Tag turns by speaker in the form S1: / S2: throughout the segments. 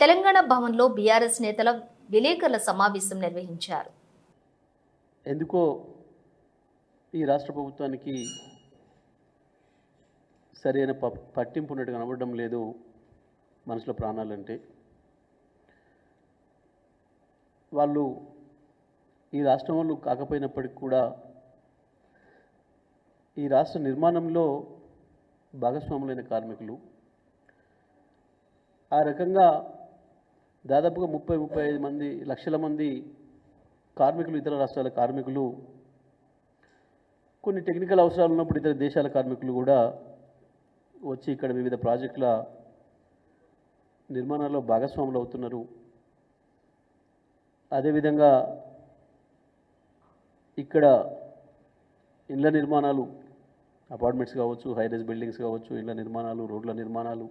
S1: తెలంగాణ భవన్లో బీఆర్ఎస్ నేతల విలేకరుల సమావేశం నిర్వహించారు.
S2: ఎందుకో ఈ రాష్ట్ర ప్రభుత్వానికి సరైన ప పట్టింపు ఉన్నట్టు కనబడడం లేదు మనసులో ప్రాణాలంటే వాళ్ళు ఈ రాష్ట్రం వాళ్ళు కాకపోయినప్పటికీ కూడా ఈ రాష్ట్ర నిర్మాణంలో భాగస్వాములైన కార్మికులు ఆ రకంగా దాదాపుగా ముప్పై ముప్పై ఐదు మంది లక్షల మంది కార్మికులు ఇతర రాష్ట్రాల కార్మికులు కొన్ని టెక్నికల్ అవసరాలు ఉన్నప్పుడు ఇతర దేశాల కార్మికులు కూడా వచ్చి ఇక్కడ వివిధ ప్రాజెక్టుల నిర్మాణాల్లో భాగస్వాములు అవుతున్నారు. అదేవిధంగా ఇక్కడ ఇళ్ళ నిర్మాణాలు అపార్ట్మెంట్స్ కావచ్చు హైరేజ్ బిల్డింగ్స్ కావచ్చు ఇళ్ళ నిర్మాణాలు రోడ్ల నిర్మాణాలు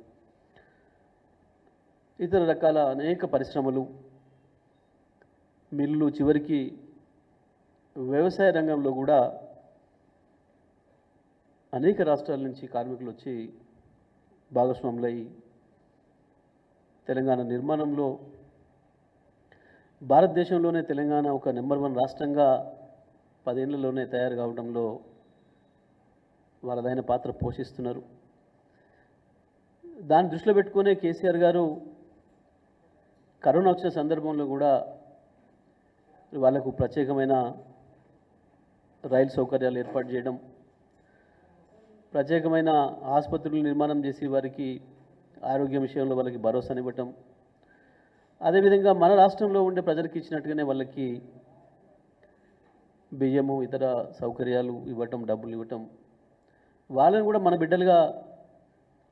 S2: ఇతర రకాల అనేక పరిశ్రమలు మిల్లు చివరికి వ్యవసాయ రంగంలో కూడా అనేక రాష్ట్రాల నుంచి కార్మికులు వచ్చి భాగస్వాములై తెలంగాణ నిర్మాణంలో భారతదేశంలోనే తెలంగాణ ఒక నెంబర్ వన్ రాష్ట్రంగా పదేళ్ళలోనే తయారు కావడంలో వాళ్ళదైన పాత్ర పోషిస్తున్నారు. దాన్ని దృష్టిలో పెట్టుకునే కేసీఆర్ గారు కరోనా వచ్చిన సందర్భంలో కూడా వాళ్ళకు ప్రత్యేకమైన రైలు సౌకర్యాలు ఏర్పాటు చేయడం ప్రత్యేకమైన ఆసుపత్రులు నిర్మాణం చేసి వారికి ఆరోగ్యం విషయంలో వాళ్ళకి భరోసానివ్వటం అదేవిధంగా మన రాష్ట్రంలో ఉండే ప్రజలకు ఇచ్చినట్టుగానే వాళ్ళకి బియ్యము ఇతర సౌకర్యాలు ఇవ్వటం డబ్బులు ఇవ్వటం వాళ్ళని కూడా మన బిడ్డలుగా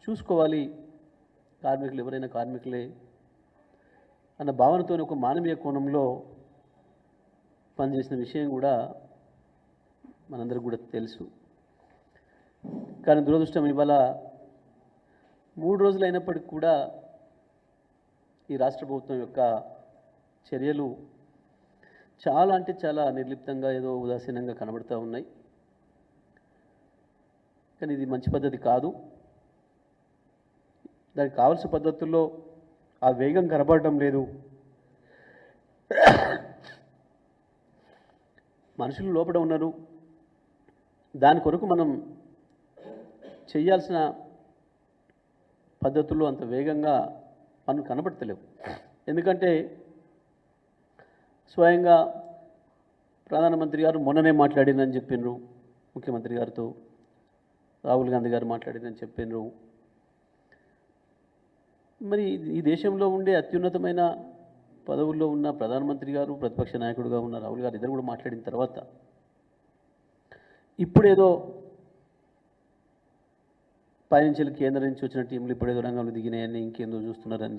S2: చూసుకోవాలి. కార్మికులు ఎవరైనా కార్మికులే అన్న భావనతో ఒక మానవీయ కోణంలో పనిచేసిన విషయం కూడా మనందరికి కూడా తెలుసు. కానీ దురదృష్టం ఇవాళ మూడు రోజులు అయినప్పటికీ కూడా ఈ రాష్ట్ర ప్రభుత్వం యొక్క చర్యలు చాలా అంటే చాలా నిర్లిప్తంగా ఏదో ఉదాసీనంగా కనబడుతూ ఉన్నాయి. కానీ ఇది మంచి పద్ధతి కాదు. దానికి కావాల్సిన పద్ధతుల్లో ఆ వేగం కనబడటం లేదు. మనుషులు లోపల ఉన్నారు. దాని కొరకు మనం చేయాల్సిన పద్ధతుల్లో అంత వేగంగా పనులు కనబడతలేవు. ఎందుకంటే స్వయంగా ప్రధానమంత్రి గారు మొన్ననే మాట్లాడిందని చెప్పిండ్రు ముఖ్యమంత్రి గారితో రాహుల్ గాంధీ గారు మాట్లాడిందని చెప్పిండ్రు మరి ఈ దేశంలో ఉండే అత్యున్నతమైన పదవుల్లో ఉన్న ప్రధానమంత్రి గారు ప్రతిపక్ష నాయకుడుగా ఉన్న రాహుల్ గారు ఇద్దరు కూడా మాట్లాడిన తర్వాత ఇప్పుడేదో పైనుంచి కేంద్రం నుంచి వచ్చిన టీంలు ఇప్పుడేదో రంగంలో దిగినాయని ఇంకేందో చూస్తున్నారని